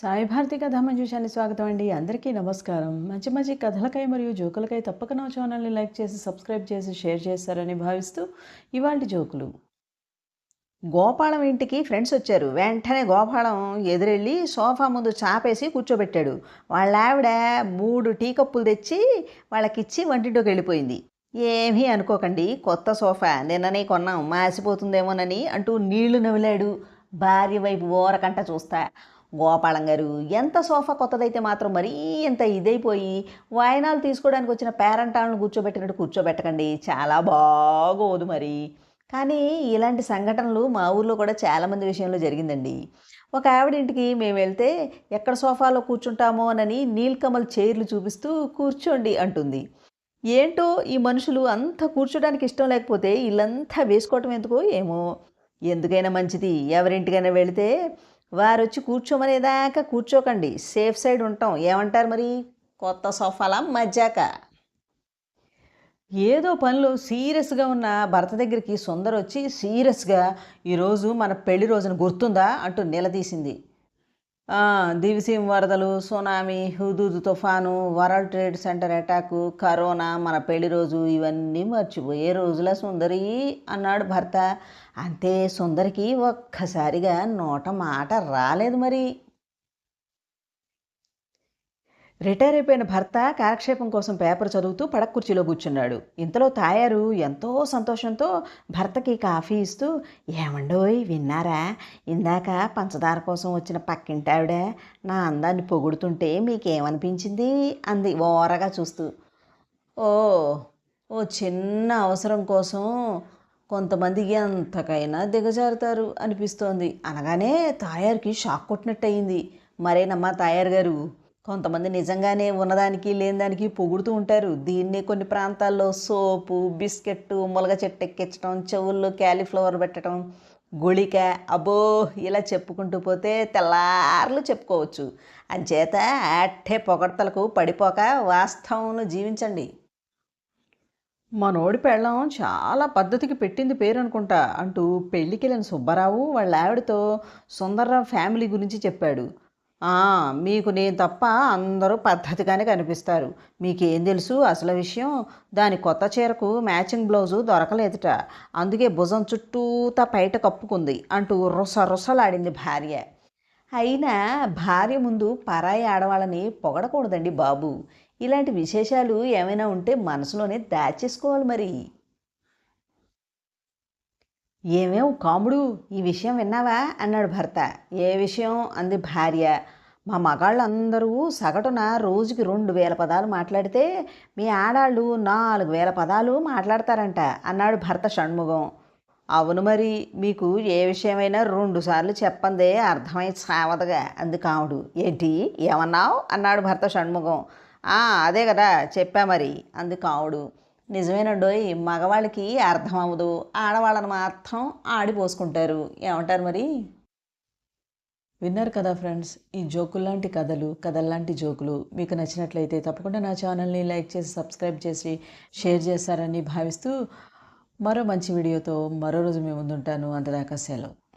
సాయి భారతి కథా మంజుషాన్ని స్వాగతం అండి. అందరికీ నమస్కారం. మంచి మంచి కథలకై మరియు జోకులకై తప్పక నా ఛానల్ని లైక్ చేసి సబ్స్క్రైబ్ చేసి షేర్ చేస్తారని భావిస్తూ ఇవాళ జోకులు. గోపాలం ఇంటికి ఫ్రెండ్స్ వచ్చారు. వెంటనే గోపాలం ఎదురెళ్ళి సోఫా ముందు చాపేసి కూర్చోబెట్టాడు. వాళ్ళ ఆవిడ మూడు టీ కప్పులు తెచ్చి వాళ్ళకిచ్చి వంటింటికి వెళ్ళిపోయింది. ఏమీ అనుకోకండి. కొత్త సోఫా. నిన్ననే కొన్నాం. మాసిపోతుందేమోనని అంటూ నీళ్ళు నవ్విలాడు భార్య వైపు ఓరకంట చూస్తా. గోపాలం గారు ఎంత సోఫా కొత్తదైతే మాత్రం మరీ ఎంత ఇదైపోయి వాయనాలు తీసుకోవడానికి వచ్చిన పేరంటాలను కూర్చోబెట్టినట్టు కూర్చోబెట్టకండి. చాలా బాగోదు మరి. కానీ ఇలాంటి సంఘటనలు మా ఊర్లో కూడా చాలామంది విషయంలో జరిగిందండి. ఒక ఆవిడ ఇంటికి మేము వెళ్తే ఎక్కడ సోఫాలో కూర్చుంటామో అని నీల్కమల్ చైర్లు చూపిస్తూ కూర్చోండి అంటుంది. ఏంటో ఈ మనుషులు అంతా కూర్చోడానికి ఇష్టం లేకపోతే ఇల్లంతా వేసుకోవటం ఎందుకో ఏమో. ఎందుకైనా మంచిది. ఎవరింటికైనా వెళితే వారు వచ్చి కూర్చోమనేదాకా కూర్చోకండి. సేఫ్ సైడ్ ఉంటాం. ఏమంటారు మరి? కొత్త సోఫాలా మజ్జాక? ఏదో పనిలో సీరియస్గా ఉన్న భర్త దగ్గరికి సుందర వచ్చి సీరియస్గా ఈరోజు మన పెళ్ళి రోజున గుర్తుందా? అంటూ నిలదీసింది. "ఆ, దివిసీమ వరదలు సునామీ హుదూద్ తుఫాను world trade center attack corona మన పెళ్ళి రోజు ఇవన్నీ మర్చిపోయే రోజుల సుందరి అన్నాడు భర్త. అంతే సుందరికి ఒక్కసారిగా నోట మాట రాలేదు మరి. రిటైర్ అయిపోయిన భర్త కాలక్షేపం కోసం పేపర్ చదువుతూ పడక కుర్చీలో కూర్చున్నాడు. ఇంతలో తాయారు ఎంతో సంతోషంతో భర్తకి కాఫీ ఇస్తూ ఏమండోయ్ విన్నారా? ఇందాక పంచదార కోసం వచ్చిన పక్కింటి ఆవిడ నా అందాన్ని పొగుడుతుంటే మీకేమనిపించింది? అంది ఓరగా చూస్తూ. ఓ ఓ చిన్న అవసరం కోసం కొంతమందికి ఎంతకైనా దిగజారుతారు అనిపిస్తోంది. అనగానే తాయారుకి షాక్ కొట్టినట్టు అయింది మరేనమ్మా తాయారు గారు? కొంతమంది నిజంగానే ఉన్నదానికి లేనిదానికి పొగుడుతూ ఉంటారు. దీన్ని కొన్ని ప్రాంతాల్లో సోపు బిస్కెట్ ములగ చెట్టు ఎక్కించడం చెవుల్లో క్యాలీఫ్లవర్ పెట్టడం గుళిక అబ్బో ఇలా చెప్పుకుంటూ పోతే తెల్లార్లు చెప్పుకోవచ్చు. అంచేత అట్టే పొగడతలకు పడిపోక వాస్తవంలో జీవించండి. మనోడి పెళ్ళం చాలా పద్ధతికి పెట్టింది పేరు అనుకుంటా అంటూ పెళ్ళికి వెళ్ళిన సుబ్బారావు వాళ్ళ ఆవిడతో సుందర్రావు ఫ్యామిలీ గురించి చెప్పాడు. మీకు నేను తప్ప అందరూ పద్ధతిగానే కనిపిస్తారు. మీకేం తెలుసు అసలు విషయం? దాని కొత్త చీరకు మ్యాచింగ్ బ్లౌజు దొరకలేదుట. అందుకే భుజం చుట్టూతా బయట కప్పుకుంది అంటూ రుస రుసలాడింది భార్య. అయినా భార్య ముందు పరాయి ఆడవాళ్ళని పొగడకూడదండి బాబు. ఇలాంటి విశేషాలు ఏమైనా ఉంటే మనసులోనే దాచేసుకోవాలి మరి. ఏమేం కాముడు ఈ విషయం విన్నావా? అన్నాడు భర్త. ఏ విషయం? అంది భార్య. మా మగాళ్ళందరూ సగటున రోజుకి రెండు వేల పదాలు మాట్లాడితే మీ ఆడాళ్ళు నాలుగు వేల పదాలు మాట్లాడతారంట అన్నాడు భర్త షణ్ముఖం. అవును మరి మీకు ఏ విషయమైనా రెండు సార్లు చెప్పందే అర్థమై సావదగా అంది కాముడు. ఏంటి? ఏమన్నావు? అన్నాడు భర్త షణ్ముఖం. అదే కదా చెప్పా మరి అంది కాముడు. నిజమేనండోయ్ మగవాళ్ళకి అర్థం అవ్వదు ఆడవాళ్ళని మాత్రం ఆడిపోసుకుంటారు ఏమంటారు మరి? విన్నారు కదా ఫ్రెండ్స్ ఈ జోకుల్లాంటి కథలు కథల్లాంటి జోకులు మీకు నచ్చినట్లయితే తప్పకుండా నా ఛానల్ని లైక్ చేసి సబ్స్క్రైబ్ చేసి షేర్ చేస్తారని భావిస్తూ మరో మంచి వీడియోతో మరో రోజు మేము ముందుంటాను. అంతదాకా సెలవు.